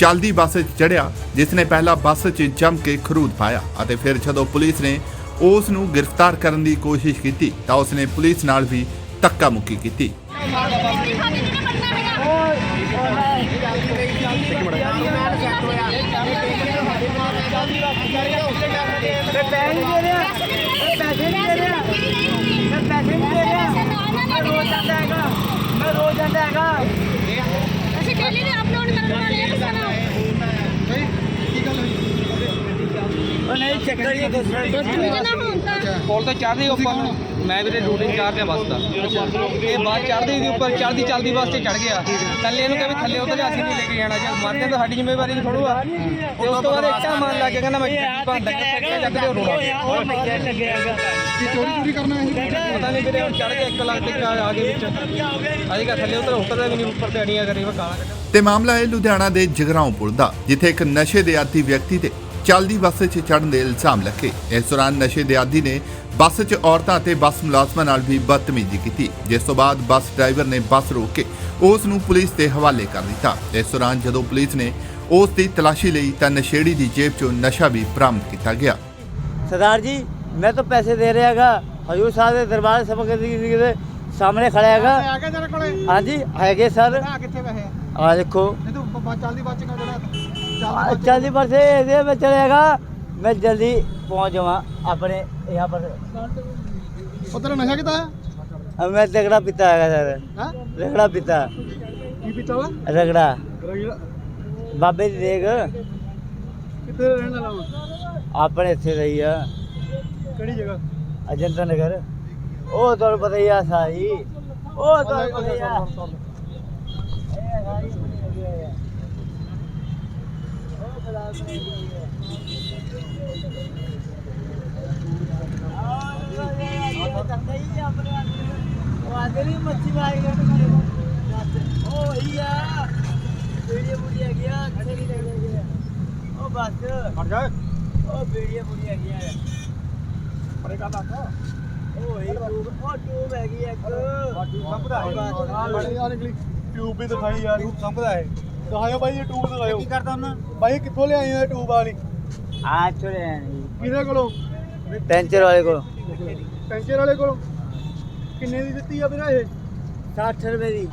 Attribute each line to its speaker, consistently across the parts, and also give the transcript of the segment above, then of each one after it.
Speaker 1: ਚੱਲਦੀ ਬੱਸ 'ਚ ਚੜਿਆ ਜਿਸ ਨੇ ਪਹਿਲਾਂ ਬੱਸ 'ਚ ਜੰਮ ਕੇ ਖਰੂਦ ਪਾਇਆ ਅਤੇ ਫਿਰ ਜਦੋਂ ਪੁਲਿਸ ਨੇ ਉਸ ਨੂੰ ਗ੍ਰਿਫਤਾਰ ਕਰਨ ਦੀ ਕੋਸ਼ਿਸ਼ ਕੀਤੀ, ਤਾਂ ਉਸ ਨੇ ਪੁਲਿਸ ਨਾਲ ਵੀ ਧੱਕਾ ਮੁੱਕੀ ਕੀਤੀ।
Speaker 2: ਮੈਂ ਰੋਜ਼ ਜਾਂਦਾ ਹੈਗਾ
Speaker 3: ਅਸੀਂ ਡੇਲੀ ਦੇ ਅਪਲੋਡ ਕਰਨ ਵਾਲੇ ਆ, ਕਿਸੇ ਜਿਹਨਾਂ ਹੁਣ ਤਾਂ
Speaker 4: ਕੋਲ ਤਾਂ ਚੜ੍ਹਦੇ ਉੱਪਰ ਮੈਂ ਵੀਰੇ ਡਿਊਟੀ ਚਾਰ ਤੇ ਬੱਸ ਦਾ ਇਹ ਬਾਅਦ ਚੜ੍ਹਦੇ ਦੀ ਉੱਪਰ ਚੜ੍ਹਦੀ ਚੱਲਦੀ ਬੱਸ ਤੇ ਚੜ ਗਿਆ। ਥੱਲੇ ਇਹਨੂੰ ਕਹਿੰਦੇ ਥੱਲੇ ਉਤਰ ਜਾ ਅਸੀਂ ਨਹੀਂ ਲੈ ਕੇ ਜਾਣਾ। ਜੇ ਮਰ ਗਏ ਤਾਂ ਸਾਡੀ ਜ਼ਿੰਮੇਵਾਰੀ ਨਹੀਂ ਥੋੜੂਗਾ ਤੇ ਉਸ ਤੋਂ ਬਾਅਦ ਇੱਟਾਂ ਮਾਰਨ ਲੱਗ ਗਿਆ ਕਹਿੰਦਾ ਮੈਂ ਭਾਂਡਾ ਕਿੱਥੇ ਜੱਗ ਦੇ ਰੋਣਾ
Speaker 2: ਉਹ ਮੈਂ ਲੱਗਿਆ ਹੈਗਾ
Speaker 5: ਕੀ ਚੋਰੀ ਚੋਰੀ ਕਰਨਾ ਹੈ
Speaker 4: ਪਤਾ ਨਹੀਂ ਵੀਰੇ ਹੁਣ ਚੜ੍ਹ ਕੇ 1 ਲੱਖ ਤੇ ਆ ਗਏ ਵਿੱਚ। ਅਜੇ ਕਾ ਥੱਲੇ ਉਤਰ ਉਤਰਦਾ ਵੀ ਨਹੀਂ ਉੱਪਰ ਤੇ ਅੜੀਆਂ ਕਰੀ ਵਾ ਕਾਲਾ
Speaker 1: ਤੇ ਮਾਮਲਾ ਹੈ ਲੁਧਿਆਣਾ ਦੇ ਜਗਰਾਉਂ ਪੁਲ ਦਾ ਜਿੱਥੇ ਇੱਕ ਨਸ਼ੇ ਦੇ ਆਦੀ ਵਿਅਕਤੀ ਤੇ ਚੱਲਦੀ ਬੱਸ 'ਚ ਚੜਨ ਦੇ ਇਲਜ਼ਾਮ ਲੱਗੇ। ਇਸ ਦੌਰਾਨ ਨਸ਼ੇ ਦੇ ਆਦੀ ਨੇ ਬੱਸ 'ਚ ਔਰਤਾਂ ਅਤੇ ਬੱਸ ਮੁਲਾਜ਼ਮਾਂ ਨਾਲ ਵੀ ਬਦਤਮੀਜ਼ੀ ਕੀਤੀ। ਜਿਸ ਤੋਂ ਬਾਅਦ ਬੱਸ ਡਰਾਈਵਰ ਨੇ ਬੱਸ ਰੋਕ ਕੇ ਉਸ ਨੂੰ ਪੁਲਿਸ ਦੇ ਹਵਾਲੇ ਕਰ ਦਿੱਤਾ। ਇਸ ਦੌਰਾਨ ਜਦੋਂ ਪੁਲਿਸ ਨੇ ਉਸ ਦੀ ਤਲਾਸ਼ੀ ਲਈ ਤਾਂ ਨਸ਼ੇੜੀ ਦੀ ਜੇਬ 'ਚੋਂ ਨਸ਼ਾ ਵੀ ਬਰਾਮਦ ਕੀਤਾ ਗਿਆ।
Speaker 2: ਸਰਦਾਰ ਜੀ ਮੈਂ ਤਾਂ ਪੈਸੇ ਦੇ ਰਿਹਾਗਾ ਹਜੂਰ ਸਾਹਿਬ ਦੇ ਦਰਬਾਰ ਸਭਾ ਦੇ ਸਾਹਮਣੇ ਖੜਾ ਹੈਗਾ।
Speaker 5: ਆ ਗਿਆ ਤੇਰੇ ਕੋਲੇ?
Speaker 2: ਹਾਂਜੀ ਹੈਗੇ ਸਰ।
Speaker 5: ਆ ਕਿੱਥੇ ਪੈਸੇ?
Speaker 2: ਆ ਦੇਖੋ।
Speaker 5: ਨਹੀਂ ਤੂੰ ਚੱਲਦੀ ਬੱਚ ਕਿਉਂ
Speaker 2: ਜਿਹੜਾ
Speaker 5: ਚੜਾ
Speaker 2: जल्दी पर से दे मैं चलेगा मैं जल्दी पहुंच जाऊंगा अपने यहाँ पर
Speaker 5: ਉਹ ਤੇਰਾ ਨਸ਼ਾ ਕਿਤਾ ਹੈ
Speaker 2: अब मैं रगड़ा पीता हैगा सर
Speaker 5: ਹਾਂ
Speaker 2: रगड़ा पीता
Speaker 5: ਕੀ ਪੀਤਾ ਵਾ
Speaker 2: रगड़ा
Speaker 5: ਰਗੜਾ
Speaker 2: बाबे दी देख
Speaker 5: ਕਿੱਥੇ ਰਹਿਣ ਵਾਲਾ ਵਾ
Speaker 2: अपने ਇੱਥੇ ਰਹੀ ਆ
Speaker 5: ਕਿਹੜੀ ਜਗ੍ਹਾ
Speaker 2: ਅਜੰਤਾ ਨਗਰ ਉਹ ਤੁਹਾਨੂੰ ਪਤਾ ਹੀ ਆ ਸਾਈ ਉਹ ਤੁਹਾਨੂੰ ਪਤਾ ਹੀ ਆ ਇਹ ਸਾਰੀ ਬਣੀ ਹੋਈ ਹੈ ਉਹ ਉਹ ਹੀ ਆ ਵੀਡੀਓ ਬੁੜੀ ਆ ਗਿਆ ਅੱਛੇ ਨਹੀਂ ਲੱਗਦੇ ਉਹ ਬਸ
Speaker 5: ਹਟ ਜਾ
Speaker 2: ਉਹ ਵੀਡੀਓ ਬੁੜੀ ਆ ਗਿਆ
Speaker 5: ਪਰੇ ਕਾ ਦੱਸ
Speaker 2: ਉਹ ਹੀ ਉਹ ਟੂਬ ਹੈਗੀ ਇੱਕ।
Speaker 5: ਸੰਭਦਾ ਹੈ ਆ ਨਿਕਲੀ ਟਿਊਬ ਵੀ ਦਿਖਾਈ ਯਾਰ ਸੰਭਦਾ ਹੈ ਦਿਖਾਓ ਭਾਈ ਇਹ ਟਿਊਬ ਦਿਖਾਓ
Speaker 2: ਕੀ ਕਰਦਾ ਹੁਣ
Speaker 5: ਭਾਈ ਕਿੱਥੋਂ ਲਿਆਏ ਹੋ ਇਹ ਟਿਊਬ ਵਾਲੀ
Speaker 2: ਆ ਚੁਰੇ
Speaker 5: ਕਿਹਦੇ ਕੋਲੋਂ?
Speaker 2: ਪੈਂਚਰ ਵਾਲੇ ਕੋਲ।
Speaker 5: ਪੈਂਚਰ ਵਾਲੇ ਕੋਲੋਂ? ਕਿੰਨੇ ਦੀ ਦਿੱਤੀ ਆ ਵੀਰਾ ਇਹ?
Speaker 2: 60 ਰੁਪਏ ਦੀ।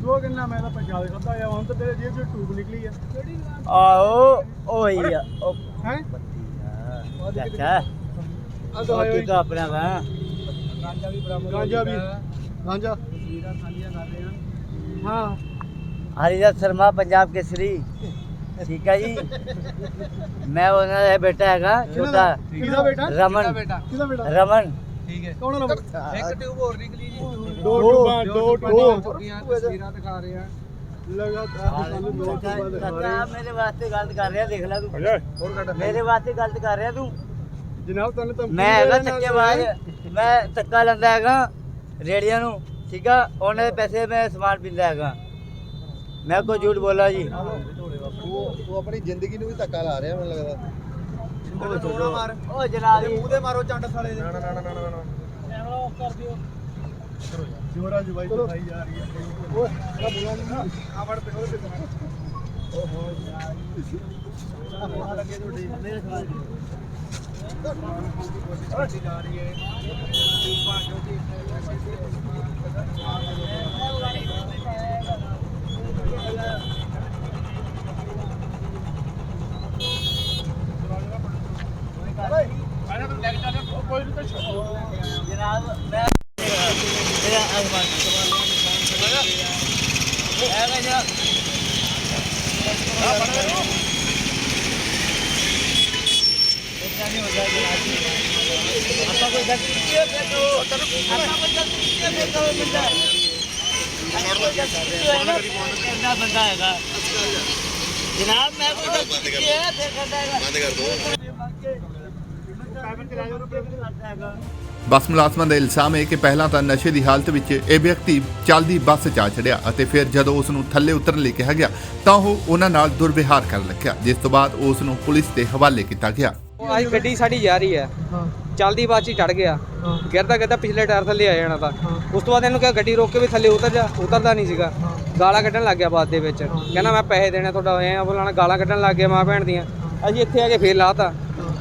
Speaker 5: ਜੋ ਕਿੰਨਾ ਮੈਂ ਤਾਂ ਪੰਜਾਬ ਦੇ ਖਾਦਾ ਆ ਹੁਣ ਤਾਂ ਤੇਰੇ ਜੇਬ 'ਚ ਟਿਊਬ ਨਿਕਲੀ ਆ।
Speaker 2: ਆਓ ਹੀ ਆ
Speaker 5: ਹੈ?
Speaker 2: ਚਾਚਾ
Speaker 5: ਆ।
Speaker 2: ਉਹ
Speaker 5: ਦਿਖਾਓ
Speaker 2: ਤੂੰ ਤਾਂ ਆਪਣਾ ਵਾ।
Speaker 5: ਗਾਂਜਾ ਵੀ ਗਾਂਜਾ ਹਾਂ।
Speaker 2: ਹਰੀਦਤ ਸ਼ਰਮਾ ਪੰਜਾਬ ਕੇਸਰੀ। ਠੀਕ ਹੈ ਜੀ। ਮੈਂ ਉਹਨਾਂ ਦਾ ਬੇਟਾ ਹੈਗਾ ਛੋਟਾ
Speaker 5: ਕਿਹਦਾ ਬੇਟਾ?
Speaker 2: ਰਮਨ।
Speaker 5: ਕਿਹਦਾ ਬੇਟਾ?
Speaker 2: ਰਮਨ।
Speaker 5: ਕੌਣ ਨੰਬਰ
Speaker 4: ਇੱਕ ਟਿਊਬ ਹੋਰ ਨਿਕਲੀ ਜੀ।
Speaker 5: ਦੋ ਟਿਊਬਾਂ ਦੋ ਟਿਊਬ
Speaker 4: ਤਸਵੀਰਾਂ ਦਿਖਾ ਰਹੇ ਆ।
Speaker 5: ਲਗਾਤਾਰ ਦੋ
Speaker 2: ਮੇਰੇ ਵਾਸਤੇ ਗਲਤ ਕਰ ਰਿਹਾ ਦੇਖ ਲੈ ਤੂੰ।
Speaker 5: ਹੋਰ
Speaker 2: ਮੇਰੇ ਵਾਸਤੇ ਗਲਤ ਕਰ ਰਿਹਾ ਤੂੰ।
Speaker 5: ਜਨਾਬ ਤੁਹਾਨੂੰ ਤਾਂ
Speaker 2: ਮੈਂ ਹੈਗਾ ਧੱਕੇਬਾਜ਼ ਮੈਂ ਧੱਕਾ ਲੈਂਦਾ ਹੈਗਾ ਰੇੜੀਆਂ ਨੂੰ ਠੀਕ ਆ? ਉਹਨਾਂ ਦੇ ਪੈਸੇ ਮੈਂ ਸਮਾਨ ਪੀਂਦਾ ਹੈਗਾ। ਮੈਂ ਕੋਈ ਝੂਠ ਬੋਲਾ ਜੀ।
Speaker 5: ਉਹ ਉਹ ਆਪਣੀ ਜ਼ਿੰਦਗੀ ਨੂੰ ਵੀ ਧੱਕਾ ਲਾ ਰਿਹਾ ਮੈਨੂੰ ਲੱਗਦਾ।
Speaker 2: ਉਹ ਛੱਡੋ। ਉਹ ਜਨਾਬ ਜੀ,
Speaker 5: ਦੇ ਮਾਰੋ ਚੰਡ ਸਾਲੇ ਦੇ। ਨਾ ਨਾ ਨਾ ਨਾ ਨਾ ਨਾ ਕੈਮਰਾ ਆਫ ਕਰ ਦਿਓ। ਜੋਰਾ ਜੀ ਬਾਈ ਦਿਖਾਈ ਜਾ ਰਹੀ ਹੈ। ਓਏ ਆ ਬੁਲਾ ਨਹੀਂ ਆ ਫੜ ਤੇ ਉਹਦੇ ਤੇ ਓਹੋ ਯਾਰ ਲੱਗੇ ਤੁਹਾਡੀ।
Speaker 2: ਮੇਰੇ ਸਮਾਨ
Speaker 5: ਜਾ ਰਹੀ ਹੈ
Speaker 2: ਜਨਾਬ ਮੈਂ ਮੇਰਾ ਅਗਵਾਨ ਹੈਗਾ ਜਨਾਬ ਇੱਦਾਂ ਨਹੀਂ ਹੁੰਦਾ ਜਨਾਬ ਆਪਾਂ ਕੋਈ ਗਲਤੀ ਕੀਤੀ ਹੈ ਫਿਰ ਤੋਂ ਆਪਾਂ ਕੋਈ ਗਲਤੀ ਕੀਤੀ ਹੈ ਫਿਰ ਤੋਂ ਬੰਦਾ ਹੈਗਾ ਜਨਾਬ ਮੈਂ ਕੋਈ ਗਲਤੀ ਕੀਤੀ ਹੈ ਫਿਰ ਕਰਦਾ ਹੈਗਾ।
Speaker 5: ਬੰਦ ਕਰ ਦੋ।
Speaker 1: ਬੱਸ ਮੁਲਾਜ਼ਮਾਂ ਦਾ ਇਲਜ਼ਾਮ ਹੈ ਕਿ ਪਹਿਲਾਂ ਤਾਂ ਨਸ਼ੇ ਦੀ ਹਾਲਤ ਵਿੱਚ ਇਹ ਵਿਅਕਤੀ ਚੱਲਦੀ ਬੱਸ 'ਚ ਆ ਚੜਿਆ ਅਤੇ ਫਿਰ ਜਦੋਂ ਉਸ ਨੂੰ ਥੱਲੇ ਉਤਰਨ ਲਈ ਕਿਹਾ ਗਿਆ ਤਾਂ ਉਹ ਉਹਨਾਂ ਨਾਲ ਦੁਰਵਿਹਾਰ ਕਰਨ ਲੱਗਿਆ ਜਿਸ ਤੋਂ ਬਾਅਦ ਉਸ ਨੂੰ ਪੁਲਿਸ ਦੇ ਹਵਾਲੇ ਕੀਤਾ ਗਿਆ।
Speaker 4: ਉਹ ਆਈ ਗੱਡੀ ਸਾਡੀ ਜਾ ਰਹੀ ਹੈ। ਚੱਲਦੀ ਬਾਅਦ ਚ ਚੜ ਗਿਆ। ਗਿਰਦਾ ਗਿਰਦਾ ਪਿਛਲੇ ਟਾਇਰ ਥੱਲੇ ਆ ਜਾਣਾ ਤਾਂ। ਉਸ ਤੋਂ ਬਾਅਦ ਇਹਨੂੰ ਕਿਹਾ ਗੱਡੀ ਰੋਕ ਕੇ ਵੀ ਥੱਲੇ ਉਤਰ ਜਾ। ਉਤਰਦਾ ਨਹੀਂ ਸੀਗਾ। ਗਾਲਾਂ ਕੱਢਣ ਲੱਗ ਗਿਆ ਬਾਅਦ ਦੇ ਵਿੱਚ। ਕਹਿੰਦਾ ਮੈਂ ਪੈਸੇ ਦੇਣੇ ਤੁਹਾਡਾ ਹੋਏ ਆ ਬੋਲਣਾ ਗਾਲਾਂ ਕੱਢਣ ਲੱਗ ਗਿਆ ਮਾਂ ਭੈਣ ਦੀਆਂ। ਅਸੀਂ ਇੱਥੇ ਆ ਕੇ ਫੇਰ ਲਾਤਾ।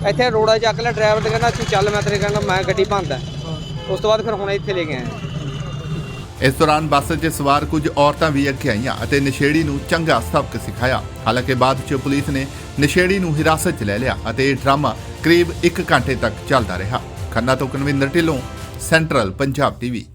Speaker 4: ਇੱਥੇ ਰੋੜਾ ਚੱਕ ਲਿਆ ਡਰਾਈਵਰ ਤੇ ਕਹਿੰਦਾ ਤੂੰ ਚੱਲ ਮੈਂ ਤੇਰੇ ਕਹਿੰਦਾ ਮੈਂ ਗੱਡੀ ਭੰਦਾ ਉਸ ਤੋਂ ਬਾਅਦ ਫਿਰ ਹੁਣ ਇੱਥੇ ਲੈ ਕੇ ਆਏ।
Speaker 1: ਇਸ ਦੌਰਾਨ ਬੱਸ 'ਚ ਸਵਾਰ ਕੁਝ ਔਰਤਾਂ ਵੀ ਅੱਗੇ ਆਈਆਂ ਅਤੇ ਨਸ਼ੇੜੀ ਨੂੰ ਚੰਗਾ ਸਬਕ ਸਿਖਾਇਆ। ਹਾਲਾਂਕਿ ਬਾਅਦ 'ਚ ਪੁਲਿਸ ਨੇ ਨਸ਼ੇੜੀ ਨੂੰ ਹਿਰਾਸਤ 'ਚ ਲੈ ਲਿਆ ਅਤੇ ਇਹ ਡਰਾਮਾ ਕਰੀਬ 1 ਘੰਟੇ ਤੱਕ ਚੱਲਦਾ ਰਿਹਾ। ਖੰਨਾ ਤੋਂ ਕਨਵਿੰਦਰ ਢਿੱਲੋਂ ਸੈਂਟਰਲ ਪੰਜਾਬ ਟੀਵੀ।